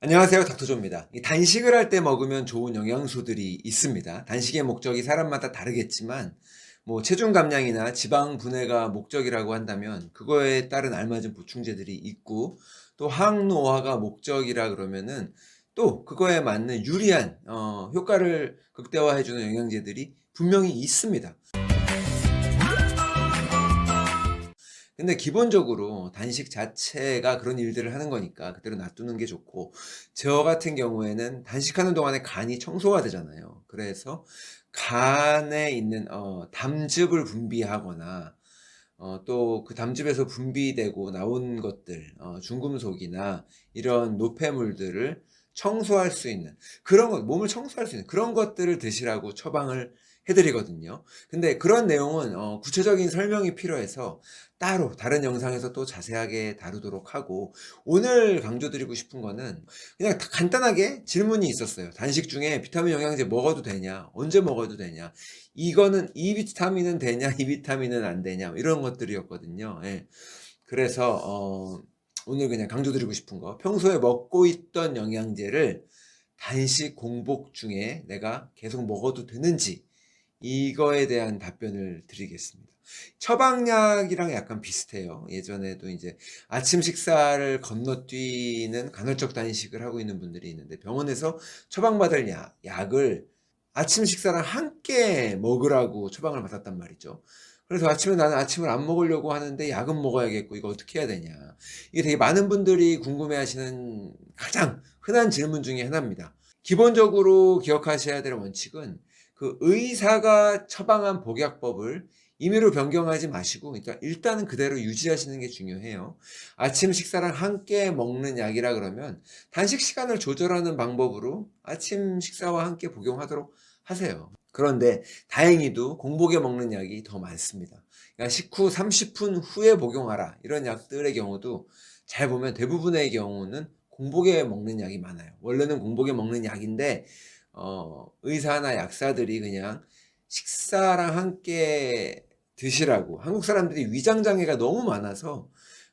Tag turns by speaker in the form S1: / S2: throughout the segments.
S1: 안녕하세요. 닥터조입니다. 이 단식을 할 때 먹으면 좋은 영양소들이 있습니다. 단식의 목적이 사람마다 다르겠지만, 뭐, 체중 감량이나 지방 분해가 목적이라고 한다면, 그거에 따른 알맞은 보충제들이 있고, 또 항노화가 목적이라 그러면은, 또 그거에 맞는 유리한, 어, 효과를 극대화해주는 영양제들이 분명히 있습니다. 근데 기본적으로 단식 자체가 그런 일들을 하는 거니까 그대로 놔두는 게 좋고 저 같은 경우에는 단식하는 동안에 간이 청소가 되잖아요. 그래서 간에 있는 어, 담즙을 분비하거나 어, 또 그 담즙에서 분비되고 나온 것들 어, 중금속이나 이런 노폐물들을 청소할 수 있는 그런 것 몸을 청소할 수 있는 그런 것들을 드시라고 처방을 해드리거든요. 근데 그런 내용은 어, 구체적인 설명이 필요해서 따로 다른 영상에서 또 자세하게 다루도록 하고 오늘 강조드리고 싶은 거는 그냥 다 간단하게 질문이 있었어요. 단식 중에 비타민 영양제 먹어도 되냐? 언제 먹어도 되냐? 이거는 이 비타민은 되냐? 이 비타민은 안 되냐? 이런 것들이었거든요. 예. 그래서 어, 오늘 그냥 강조드리고 싶은 거 평소에 먹고 있던 영양제를 단식 공복 중에 내가 계속 먹어도 되는지 이거에 대한 답변을 드리겠습니다. 처방약이랑 약간 비슷해요. 예전에도 이제 아침 식사를 건너뛰는 간헐적 단식을 하고 있는 분들이 있는데 병원에서 처방받을 약, 약을 아침 식사랑 함께 먹으라고 처방을 받았단 말이죠. 그래서 아침에 나는 아침을 안 먹으려고 하는데 약은 먹어야겠고 이거 어떻게 해야 되냐. 이게 되게 많은 분들이 궁금해 하시는 가장 흔한 질문 중에 하나입니다. 기본적으로 기억하셔야 될 원칙은 그 의사가 처방한 복약법을 임의로 변경하지 마시고 그러니까 일단은 그대로 유지하시는 게 중요해요. 아침 식사랑 함께 먹는 약이라 그러면 단식 시간을 조절하는 방법으로 아침 식사와 함께 복용하도록 하세요. 그런데 다행히도 공복에 먹는 약이 더 많습니다. 그러니까 식후 30분 후에 복용하라 이런 약들의 경우도 잘 보면 대부분의 경우는 공복에 먹는 약이 많아요. 원래는 공복에 먹는 약인데 어, 의사나 약사들이 그냥 식사랑 함께 드시라고 한국 사람들이 위장 장애가 너무 많아서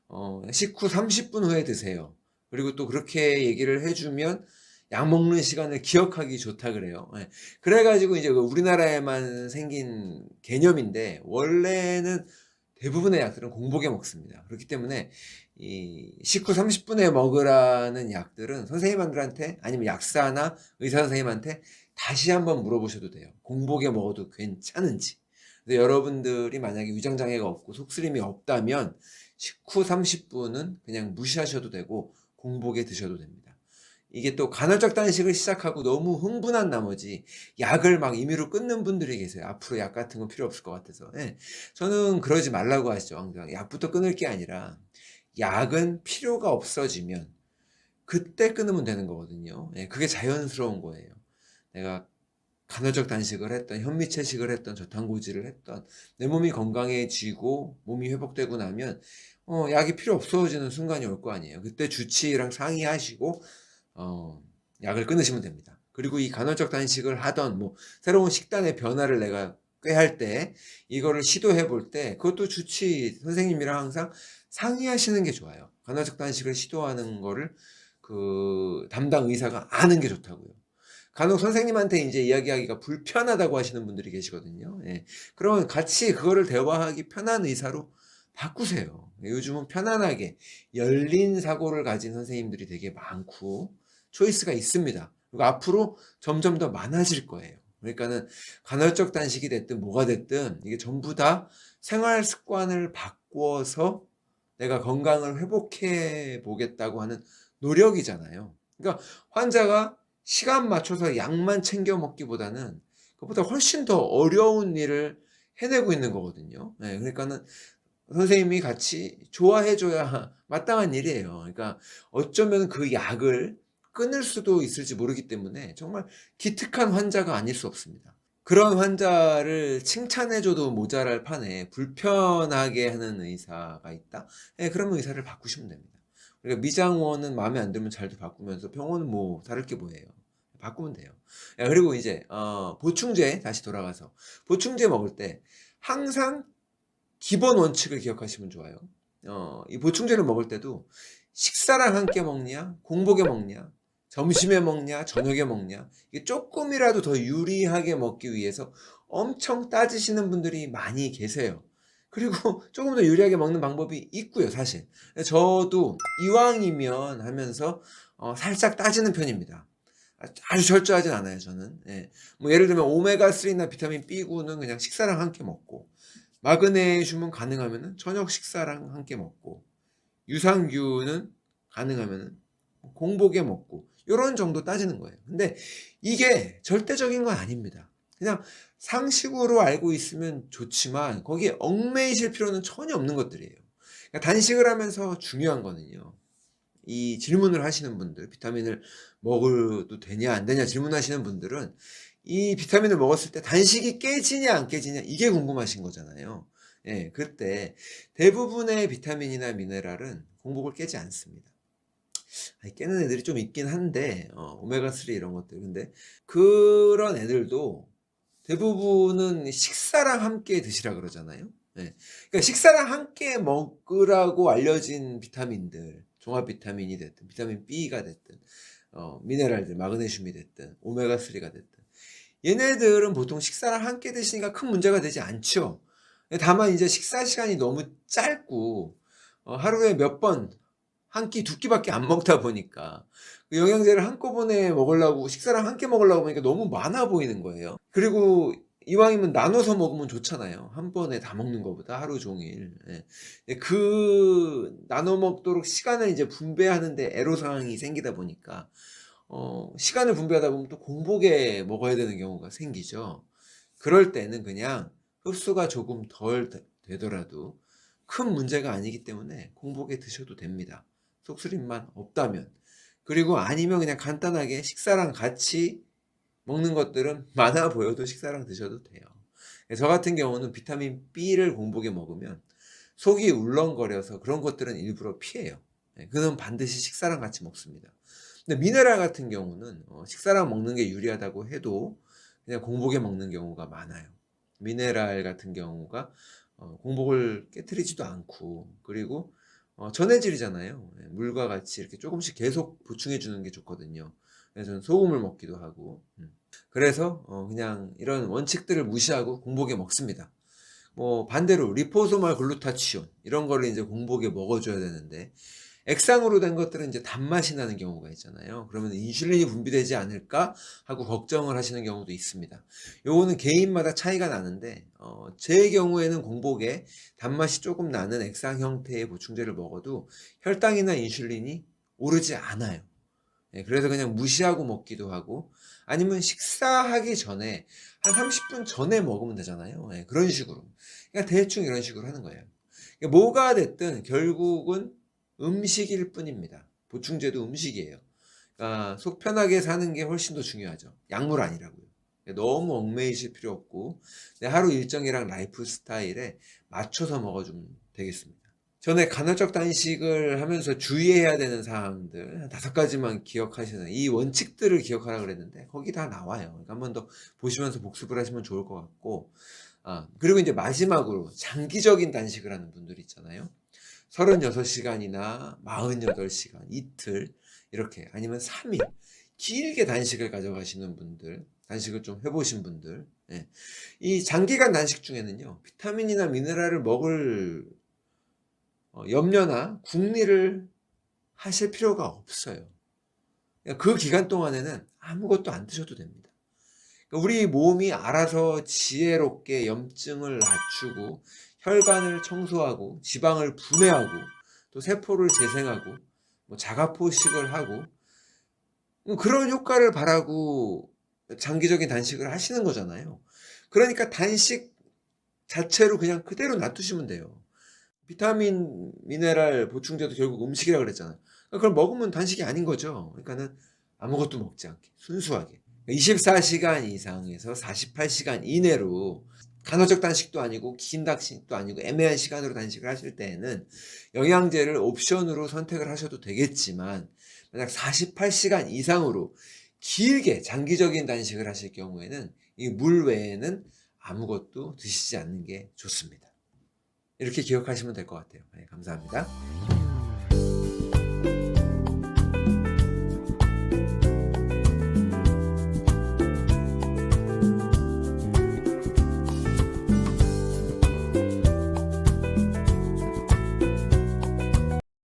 S1: 어, 식후 30분 후에 드세요. 그리고 또 그렇게 얘기를 해주면 약 먹는 시간을 기억하기 좋다 그래요. 예. 그래가지고 이제 그 우리나라에만 생긴 개념인데 원래는 대부분의 약들은 공복에 먹습니다. 그렇기 때문에 이 식후 30분에 먹으라는 약들은 선생님들한테 아니면 약사나 의사 선생님한테 다시 한번 물어보셔도 돼요. 공복에 먹어도 괜찮은지. 근데 여러분들이 만약에 위장 장애가 없고 속쓰림이 없다면 식후 30분은 그냥 무시하셔도 되고 공복에 드셔도 됩니다. 이게 또 간헐적 단식을 시작하고 너무 흥분한 나머지 약을 막 임의로 끊는 분들이 계세요. 앞으로 약 같은 건 필요 없을 것 같아서. 예. 저는 그러지 말라고 하시죠. 항상 약부터 끊을 게 아니라 약은 필요가 없어지면 그때 끊으면 되는 거거든요. 예, 그게 자연스러운 거예요. 내가 간헐적 단식을 했던 현미 채식을 했던 저탄고지를 했던 내 몸이 건강해지고 몸이 회복되고 나면 어, 약이 필요 없어지는 순간이 올 거 아니에요. 그때 주치의랑 상의하시고 어, 약을 끊으시면 됩니다. 그리고 이 간헐적 단식을 하던 뭐 새로운 식단의 변화를 내가 꾀할 때 이거를 시도해 볼 때 그것도 주치 선생님이랑 항상 상의하시는 게 좋아요. 간헐적 단식을 시도하는 거를 그 담당 의사가 아는 게 좋다고요. 간혹 선생님한테 이제 이야기하기가 불편하다고 하시는 분들이 계시거든요. 예. 그러면 같이 그거를 대화하기 편한 의사로 바꾸세요. 요즘은 편안하게 열린 사고를 가진 선생님들이 되게 많고 초이스가 있습니다. 그리고 앞으로 점점 더 많아질 거예요. 그러니까는 간헐적 단식이 됐든 뭐가 됐든 이게 전부 다 생활 습관을 바꾸어서 내가 건강을 회복해 보겠다고 하는 노력이잖아요. 그러니까 환자가 시간 맞춰서 약만 챙겨 먹기보다는 그것보다 훨씬 더 어려운 일을 해내고 있는 거거든요. 네, 그러니까는 선생님이 같이 좋아해줘야 마땅한 일이에요. 그러니까 어쩌면 그 약을 끊을 수도 있을지 모르기 때문에 정말 기특한 환자가 아닐 수 없습니다. 그런 환자를 칭찬해줘도 모자랄 판에 불편하게 하는 의사가 있다? 네, 그러면 의사를 바꾸시면 됩니다. 그러니까 미장원은 마음에 안 들면 잘도 바꾸면서 병원은 뭐 다를 게 뭐예요. 바꾸면 돼요. 야, 그리고 이제 어, 보충제 다시 돌아가서 보충제 먹을 때 항상 기본 원칙을 기억하시면 좋아요. 어, 이 보충제를 먹을 때도 식사랑 함께 먹냐, 공복에 먹냐, 점심에 먹냐, 저녁에 먹냐, 이게 조금이라도 더 유리하게 먹기 위해서 엄청 따지시는 분들이 많이 계세요. 그리고 조금 더 유리하게 먹는 방법이 있고요, 사실. 저도 이왕이면 하면서 어, 살짝 따지는 편입니다. 아주 철저하진 않아요, 저는. 예. 뭐 예를 들면 오메가3나 비타민 B9는 그냥 식사랑 함께 먹고, 마그네슘은 가능하면은 저녁 식사랑 함께 먹고, 유산균은 가능하면은 공복에 먹고, 요런 정도 따지는 거예요. 근데 이게 절대적인 건 아닙니다. 그냥 상식으로 알고 있으면 좋지만 거기에 얽매이실 필요는 전혀 없는 것들이에요. 그러니까 단식을 하면서 중요한 거는요. 이 질문을 하시는 분들, 비타민을 먹어도 되냐 안 되냐 질문하시는 분들은 이 비타민을 먹었을 때 단식이 깨지냐 안 깨지냐 이게 궁금하신 거잖아요. 예, 그때 대부분의 비타민이나 미네랄은 공복을 깨지 않습니다. 아니, 깨는 애들이 좀 있긴 한데 어, 오메가3 이런 것들 근데 그런 애들도 대부분은 식사랑 함께 드시라 그러잖아요. 예. 그러니까 식사랑 함께 먹으라고 알려진 비타민들 종합 비타민이 됐든 비타민 B가 됐든 어, 미네랄들 마그네슘이 됐든 오메가3가 됐든 얘네들은 보통 식사랑 함께 드시니까 큰 문제가 되지 않죠. 다만 이제 식사 시간이 너무 짧고 어, 하루에 몇 번 한 끼, 두 끼밖에 안 먹다 보니까 그 영양제를 한꺼번에 먹으려고 식사랑 함께 먹으려고 보니까 너무 많아 보이는 거예요. 그리고 이왕이면 나눠서 먹으면 좋잖아요. 한 번에 다 먹는 것보다 하루 종일. 예. 그 나눠 먹도록 시간을 이제 분배하는데 애로사항이 생기다 보니까 어, 시간을 분배하다 보면 또 공복에 먹어야 되는 경우가 생기죠. 그럴 때는 그냥 흡수가 조금 덜 되- 되더라도 큰 문제가 아니기 때문에 공복에 드셔도 됩니다. 속쓰림만 없다면. 그리고 아니면 그냥 간단하게 식사랑 같이 먹는 것들은 많아 보여도 식사랑 드셔도 돼요. 저 같은 경우는 비타민 B를 공복에 먹으면 속이 울렁거려서 그런 것들은 일부러 피해요. 네, 그는 반드시 식사랑 같이 먹습니다. 근데 미네랄 같은 경우는 어, 식사랑 먹는 게 유리하다고 해도 그냥 공복에 먹는 경우가 많아요. 미네랄 같은 경우가 어, 공복을 깨뜨리지도 않고 그리고 어, 전해질이잖아요. 예, 물과 같이 이렇게 조금씩 계속 보충해 주는 게 좋거든요. 그래서 저는 소금을 먹기도 하고 음. 그래서 어, 그냥 이런 원칙들을 무시하고 공복에 먹습니다. 뭐 반대로 리포소말 글루타치온 이런 거를 이제 공복에 먹어줘야 되는데 액상으로 된 것들은 이제 단맛이 나는 경우가 있잖아요. 그러면 인슐린이 분비되지 않을까 하고 걱정을 하시는 경우도 있습니다. 요거는 개인마다 차이가 나는데 어, 제 경우에는 공복에 단맛이 조금 나는 액상 형태의 보충제를 먹어도 혈당이나 인슐린이 오르지 않아요. 예, 그래서 그냥 무시하고 먹기도 하고 아니면 식사하기 전에 한 30분 전에 먹으면 되잖아요. 예, 그런 식으로. 그러니까 대충 이런 식으로 하는 거예요. 그러니까 뭐가 됐든 결국은 음식일 뿐입니다. 보충제도 음식이에요. 그러니까 속 편하게 사는 게 훨씬 더 중요하죠. 약물 아니라고요. 너무 얽매이실 필요 없고 내 하루 일정이랑 라이프 스타일에 맞춰서 먹어주면 되겠습니다. 전에 간헐적 단식을 하면서 주의해야 되는 사항들 한 다섯 가지만 기억하시는 이 원칙들을 기억하라 그랬는데 거기 다 나와요. 그러니까 한 번 더 보시면서 복습을 하시면 좋을 것 같고 아, 그리고 이제 마지막으로 장기적인 단식을 하는 분들 있잖아요. 36시간이나 48시간, 이틀 이렇게 아니면 3일 길게 단식을 가져가시는 분들 단식을 좀 해보신 분들 예. 이 장기간 단식 중에는요 비타민이나 미네랄을 먹을 어, 염려나 궁리를 하실 필요가 없어요. 그그 기간 동안에는 아무것도 안 드셔도 됩니다. 그러니까 우리 몸이 알아서 지혜롭게 염증을 낮추고 혈관을 청소하고 지방을 분해하고 또 세포를 재생하고 뭐 자가 포식을 하고 뭐 그런 효과를 바라고 장기적인 단식을 하시는 거잖아요. 그러니까 단식 자체로 그냥 그대로 놔두시면 돼요. 비타민, 미네랄 보충제도 결국 음식이라 그랬잖아요. 그러니까 그걸 먹으면 단식이 아닌 거죠. 그러니까는 아무것도 먹지 않게 순수하게 24시간 이상에서 48시간 이내로 간헐적 단식도 아니고 긴 단식도 아니고 애매한 시간으로 단식을 하실 때에는 영양제를 옵션으로 선택을 하셔도 되겠지만 만약 48시간 이상으로 길게 장기적인 단식을 하실 경우에는 이 물 외에는 아무것도 드시지 않는 게 좋습니다. 이렇게 기억하시면 될 것 같아요. 네, 감사합니다.